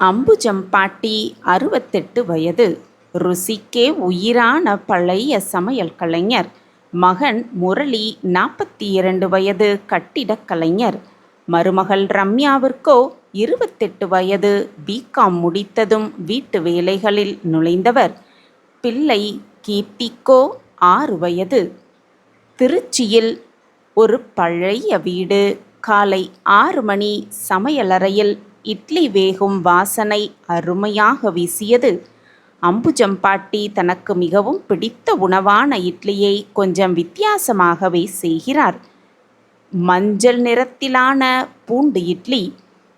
அம்புஜம்பாட்டி அறுபத்தெட்டு வயது ருசிக்கே உயிரான பழைய சமையல் கலைஞர். மகன் முரளி நாற்பத்தி இரண்டு வயது கட்டிடக் கலைஞர். மருமகள் ரம்யாவிற்கோ இருபத்தெட்டு வயது பிகாம் முடித்ததும் வீட்டு வேலைகளில் நுழைந்தவர். பிள்ளை கீர்த்திக்கோ ஆறு வயது. திருச்சியில் ஒரு பழைய வீடு. காலை ஆறு மணி சமையலறையில் இட்லி வேகும் வாசனை அருமையாக வீசியது. அம்புஜம்பாட்டி தனக்கு மிகவும் பிடித்த உணவான இட்லியை கொஞ்சம் வித்தியாசமாகவே செய்கிறார். மஞ்சள் நிறத்திலான பூண்டு இட்லி.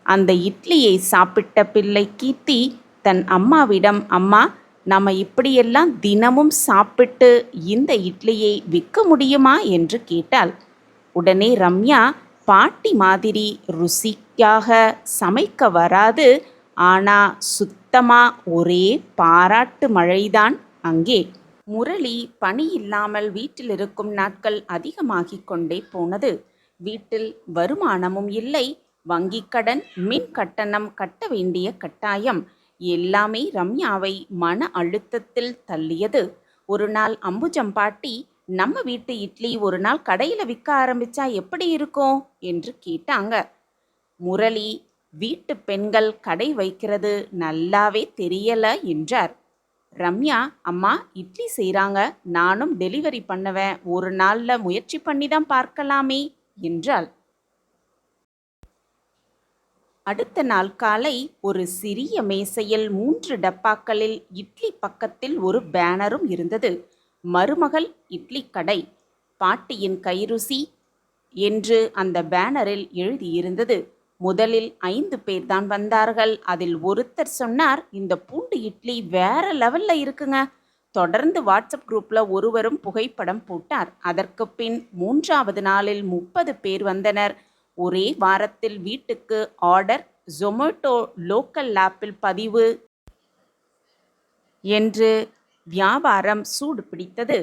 அந்த இட்லியை சாப்பிட்ட பிள்ளை கீர்த்தி தன் அம்மாவிடம் அம்மா நம்ம இப்படியெல்லாம் தினமும் சாப்பிட்டு இந்த இட்லியை விற்க முடியுமா? என்று கேட்டாள். உடனே ரம்யா பாட்டி மாதிரி ருசிக்காக சமைக்க வராது. ஆனா சுத்தமா ஒரே பாராட்டு மழைதான் அங்கே. முரளி பணி இல்லாமல் வீட்டில் இருக்கும் நாட்கள் அதிகமாகிக் கொண்டே போனது. வீட்டில் வருமானமும் இல்லை. வங்கிக் கடன் மின் கட்டணம் கட்ட வேண்டிய கட்டாயம். எல்லாமே ரம்யாவை மன அழுத்தத்தில் தள்ளியது. ஒரு நாள் அம்புஜம் பாட்டி நம்ம வீட்டு இட்லி ஒரு நாள் கடையில் விற்க ஆரம்பிச்சா எப்படி இருக்கும்? என்று கேட்டாங்க. முரளி வீட்டு பெண்கள் கடை வைக்கிறது நல்லாவே தெரியல என்றார். ரம்யா அம்மா இட்லி செய்கிறாங்க நானும் டெலிவரி பண்ணுவேன். ஒரு நாளில் முயற்சி பண்ணி தான் பார்க்கலாமே என்றாள். அடுத்த நாள் காலை ஒரு சிறிய மேசையில் மூன்று டப்பாக்களில் இட்லி பக்கத்தில் ஒரு பேனரும் இருந்தது. மருமகள் இட்லி கடை. பாட்டியின் கைருசி என்று அந்த பேனரில் எழுதியிருந்தது. முதலில் ஐந்து பேர் தான் வந்தார்கள். அதில் ஒருத்தர் சொன்னார் இந்த பூண்டு இட்லி வேற லெவல்ல இருக்குங்க. தொடர்ந்து வாட்ஸ்அப் குரூப்பில் ஒருவரும் புகைப்படம் போட்டார். அதற்கு பின் மூன்றாவது நாளில் முப்பது பேர் வந்தனர். ஒரே வாரத்தில் வீட்டுக்கு ஆர்டர் ஜொமேட்டோ லோக்கல் ஆப்பில் பதிவு என்று வியாபாரம் சூடு பிடித்தது.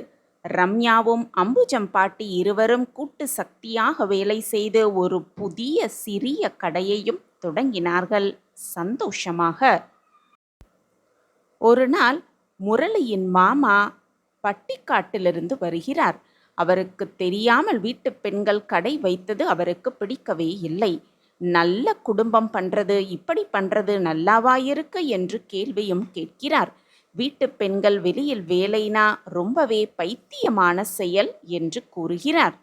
ரம்யாவும் அம்புஜம் பாட்டி இருவரும் கூட்டு சக்தியாக வேலை செய்து ஒரு புதிய சிறிய கடையையும் தொடங்கினார்கள். சந்தோஷமாக. ஒரு நாள் முரளியின் மாமா பட்டிக்காட்டிலிருந்து வருகிறார். அவருக்கு தெரியாமல் வீட்டு பெண்கள் கடை வைத்தது அவருக்கு பிடிக்கவே இல்லை. நல்ல குடும்பம் பண்றது இப்படி பண்றது நல்லாவா இருக்கு என்று கேள்வியும் கேட்கிறார். வீட்டு பெண்கள் வெளியில் வேலைனா ரொம்பவே பைத்தியமான செயல் என்று கூறுகிறார்.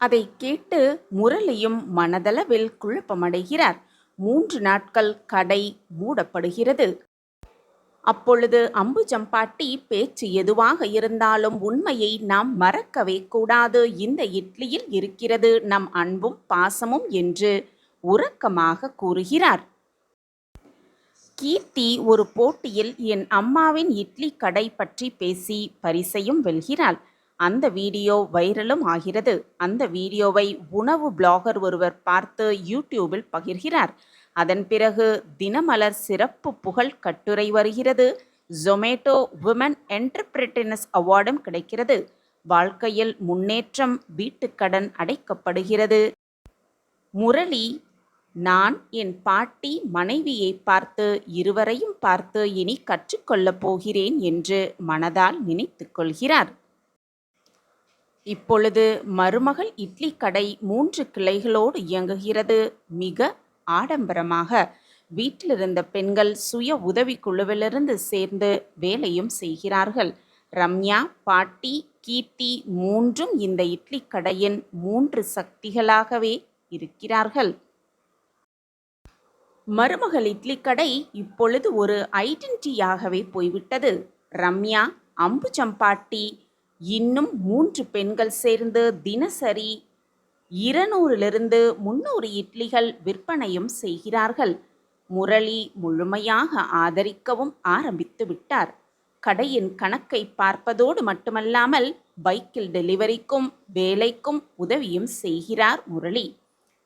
அதை கேட்டு முரளியும் மனதளவில் குழப்பமடைகிறார். மூன்று நாட்கள் கடை மூடப்படுகிறது. அப்பொழுது அம்புஜம்பாட்டி பேச்சு எதுவாக இருந்தாலும் உண்மையை நாம் மறக்கவே கூடாது. இந்த இட்லியில் இருக்கிறது நம் அன்பும் பாசமும் என்று உறக்கமாக கூறுகிறார். கீர்த்தி ஒரு போட்டியில் என் அம்மாவின் இட்லி கடை பற்றி பேசி பரிசையும் வெல்கிறாள். அந்த வீடியோ வைரலும் ஆகிறது. அந்த வீடியோவை உணவு பிளாகர் ஒருவர் பார்த்து யூடியூபில் பகிர்கிறார். அதன் பிறகு தினமலர் சிறப்பு புகழ் கட்டுரை வருகிறது. ஜொமேட்டோ உமன் என்டர்பிரிட்டினஸ் அவார்டும் கிடைக்கிறது. வாழ்க்கையில் முன்னேற்றம் வீட்டுக்கடன் அடைக்கப்படுகிறது. முரளி நான் என் பாட்டி மனைவியை பார்த்து இருவரையும் பார்த்து இனி கற்றுக்கொள்ளப் போகிறேன் என்று மனதால் நினைத்து கொள்கிறார். இப்பொழுது மருமகள் இட்லி கடை மூன்று கிளைகளோடு இயங்குகிறது. மிக ஆடம்பரமாக. வீட்டிலிருந்த பெண்கள் சுய உதவி குழுவிலிருந்து சேர்ந்து வேலையும் செய்கிறார்கள். ரம்யா பாட்டி கீர்த்தி மூன்றும் இந்த இட்லி கடையின் மூன்று சக்திகளாகவே இருக்கிறார்கள். மருமகள் இட்லி கடை இப்பொழுது ஒரு ஐடென்டிட்டியாகவே போய்விட்டது. ரம்யா அம்புஜம்பாட்டி இன்னும் மூன்று பெண்கள் சேர்ந்து தினசரி இருநூறிலிருந்து முன்னூறு இட்லிகள் விற்பனையும் செய்கிறார்கள். முரளி முழுமையாக ஆதரிக்கவும் ஆரம்பித்து விட்டார். கடையின் கணக்கை பார்ப்பதோடு மட்டுமல்லாமல் பைக்கில் டெலிவரிக்கும் வேலைக்கும் உதவியும் செய்கிறார் முரளி.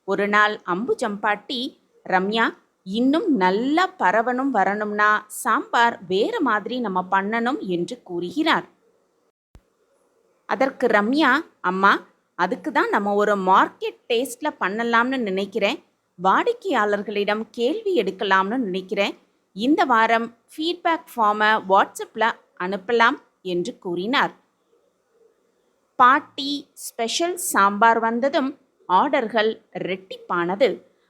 ஒரு நாள் அம்புஜம்பாட்டி ரம்யா இன்னும் நல்லா பரவணும் வரணும்னா சாம்பார் வேறு மாதிரி நம்ம பண்ணணும் என்று கூறுகிறார். அதற்கு ரம்யா அம்மா அதுக்கு தான் நம்ம ஒரு மார்க்கெட் டேஸ்டில் பண்ணலாம்னு நினைக்கிறேன். வாடிக்கையாளர்களிடம் கேள்வி எடுக்கலாம்னு நினைக்கிறேன். இந்த வாரம் ஃபீட்பேக் ஃபார்மை வாட்ஸ்அப்பில் அனுப்பலாம் என்று கூறினார். பாட்டி ஸ்பெஷல் சாம்பார் வந்ததும் ஆர்டர்கள் ரெட்டிப்பானது.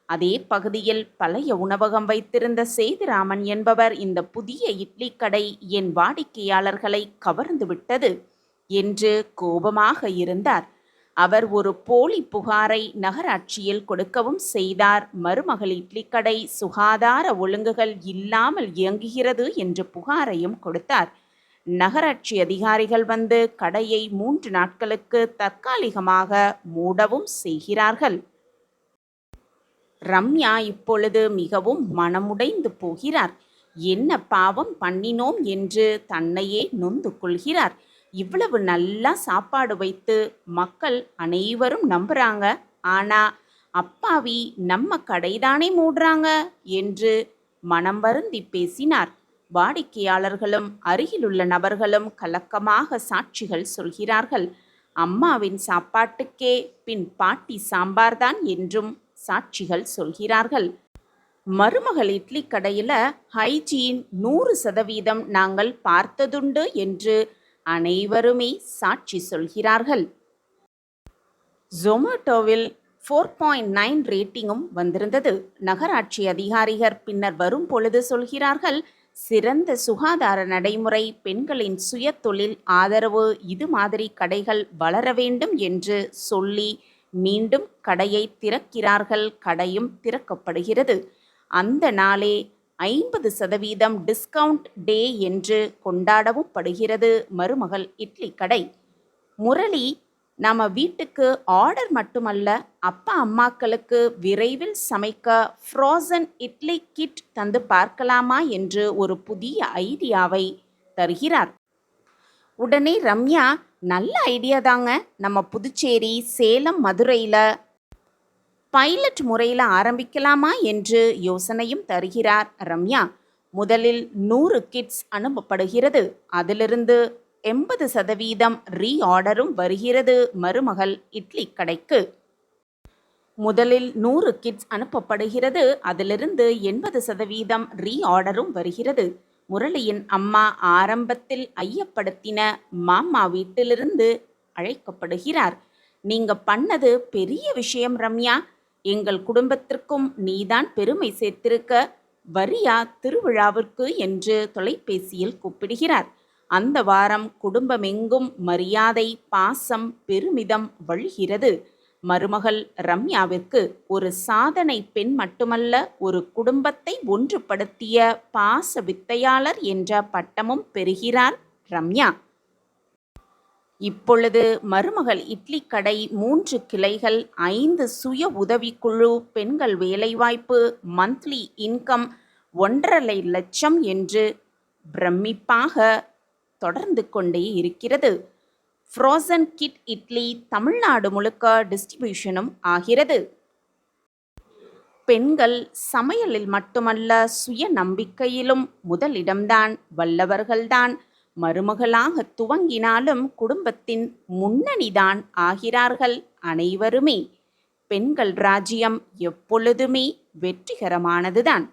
அதே பகுதியில் பழைய உணவகம் வைத்திருந்த சேதுராமன் என்பவர் இந்த புதிய இட்லி கடை என் வாடிக்கையாளர்களை கவர்ந்து விட்டது என்று கோபமாக இருந்தார். அவர் ஒரு போலி புகாரை நகராட்சியில் கொடுக்கவும் செய்தார். மருமகள் இட்லி கடை சுகாதார ஒழுங்குகள் இல்லாமல் இயங்குகிறது என்று புகாரையும் கொடுத்தார். நகராட்சி அதிகாரிகள் வந்து கடையை மூன்று நாட்களுக்கு தற்காலிகமாக மூடவும் செய்கிறார்கள். ரம்யா இப்பொழுது மிகவும் மனமுடைந்து போகிறார். என்ன பாவம் பண்ணினோம் என்று தன்னையே நொந்து கொள்கிறார். இவ்வளவு நல்லா சாப்பாடு வைத்து மக்கள் அனைவரும் நம்புறாங்க. ஆனா அப்பாவி நம்ம கடைதானே மூடுறாங்க என்று மனம் வருந்தி பேசினார். வாடிக்கையாளர்களும் அருகிலுள்ள நபர்களும் கலக்கமாக சாட்சிகள் சொல்கிறார்கள். அம்மாவின் சாப்பாட்டுக்கே பின் பாட்டி சாம்பார்தான் என்றும் சாட்சிகள் சொல்கிறார்கள். மருமகள் இட்லி கடையில் ஹைஜீன் நூறு சதவீதம் நாங்கள் பார்த்ததுண்டு என்று அனைவருமே சாட்சி சொல்கிறார்கள். ஜொமேட்டோவில் ஃபோர் பாயிண்ட் நைன் ரேட்டிங்கும் வந்திருந்தது. நகராட்சி அதிகாரிகள் பின்னர் வரும் பொழுது சொல்கிறார்கள் சிறந்த சுகாதார நடைமுறை பெண்களின் சுய தொழில் ஆதரவு இது மாதிரி கடைகள் வளர வேண்டும் என்று சொல்லி மீண்டும் கடையை திறக்கிறார்கள் கடையும் திறக்கப்படுகிறது. அந்த நாளே ஐம்பது சதவீதம் டிஸ்கவுண்ட் டே என்று கொண்டாடவும் படுகிறது மருமகள் இட்லி கடை. முரளி நம்ம வீட்டுக்கு ஆர்டர் மட்டுமல்ல அப்பா அம்மாக்களுக்கு விரைவில் சமைக்க ஃப்ரோசன் இட்லி கிட் தந்து பார்க்கலாமா என்று ஒரு புதிய ஐடியாவை தருகிறார். உடனே ரம்யா நல்ல ஐடியா தாங்க. நம்ம புதுச்சேரி சேலம் மதுரையில் பைலட் முறையில் ஆரம்பிக்கலாமா என்று யோசனையும் தருகிறார் ரம்யா. முதலில் நூறு கிட்ஸ் அனுப்பப்படுகிறது. அதிலிருந்து எண்பது சதவீதம் ரீஆர்டரும் வருகிறது மருமகள் இட்லி கடைக்கு. முதலில் நூறு கிட்ஸ் அனுப்பப்படுகிறது. அதிலிருந்து எண்பது சதவீதம் ரீஆர்டரும் வருகிறது. முரளியின் அம்மா ஆரம்பத்தில் ஐயப்படுத்தின மாமா வீட்டிலிருந்து அழைக்கப்படுகிறார். நீங்க பண்ணது பெரிய விஷயம் ரம்யா. எங்கள் குடும்பத்திற்கும் நீதான் பெருமை சேர்த்திருக்க. வரியா திருவிழாவிற்கு என்று தொலைபேசியில் கூப்பிடுகிறார். அந்த வாரம் குடும்பமெங்கும் மரியாதை பாசம் பெருமிதம் வழிகிறது. மருமகள் ரம்யாவிற்கு ஒரு சாதனை பெண் மட்டுமல்ல ஒரு குடும்பத்தை ஒன்றுபடுத்திய பாச வித்தையாளர் என்ற பட்டமும் பெறுகிறார் ரம்யா. இப்பொழுது மருமகள் இட்லி கடை மூன்று கிளைகள் ஐந்து சுய உதவிக்குழு பெண்கள் வேலைவாய்ப்பு மந்த்லி இன்கம் ஒன்றரை லட்சம் என்று பிரமிப்பாக தொடர்ந்து கொண்டே இருக்கிறது. ஃப்ரோசன் கிட் இட்லி தமிழ்நாடு முழுக்க டிஸ்ட்ரிபியூஷனும் ஆகிறது. பெண்கள் சமையலில் மட்டுமல்ல சுய நம்பிக்கையிலும் முதலிடம்தான் வல்லவர்கள்தான். மருமகளாக துவங்கினாலும் குடும்பத்தின் முன்னணிதான் ஆகிறார்கள் அனைவருமே. பெண்கள் ராஜ்யம் எப்பொழுதுமே வெற்றிகரமானதுதான்.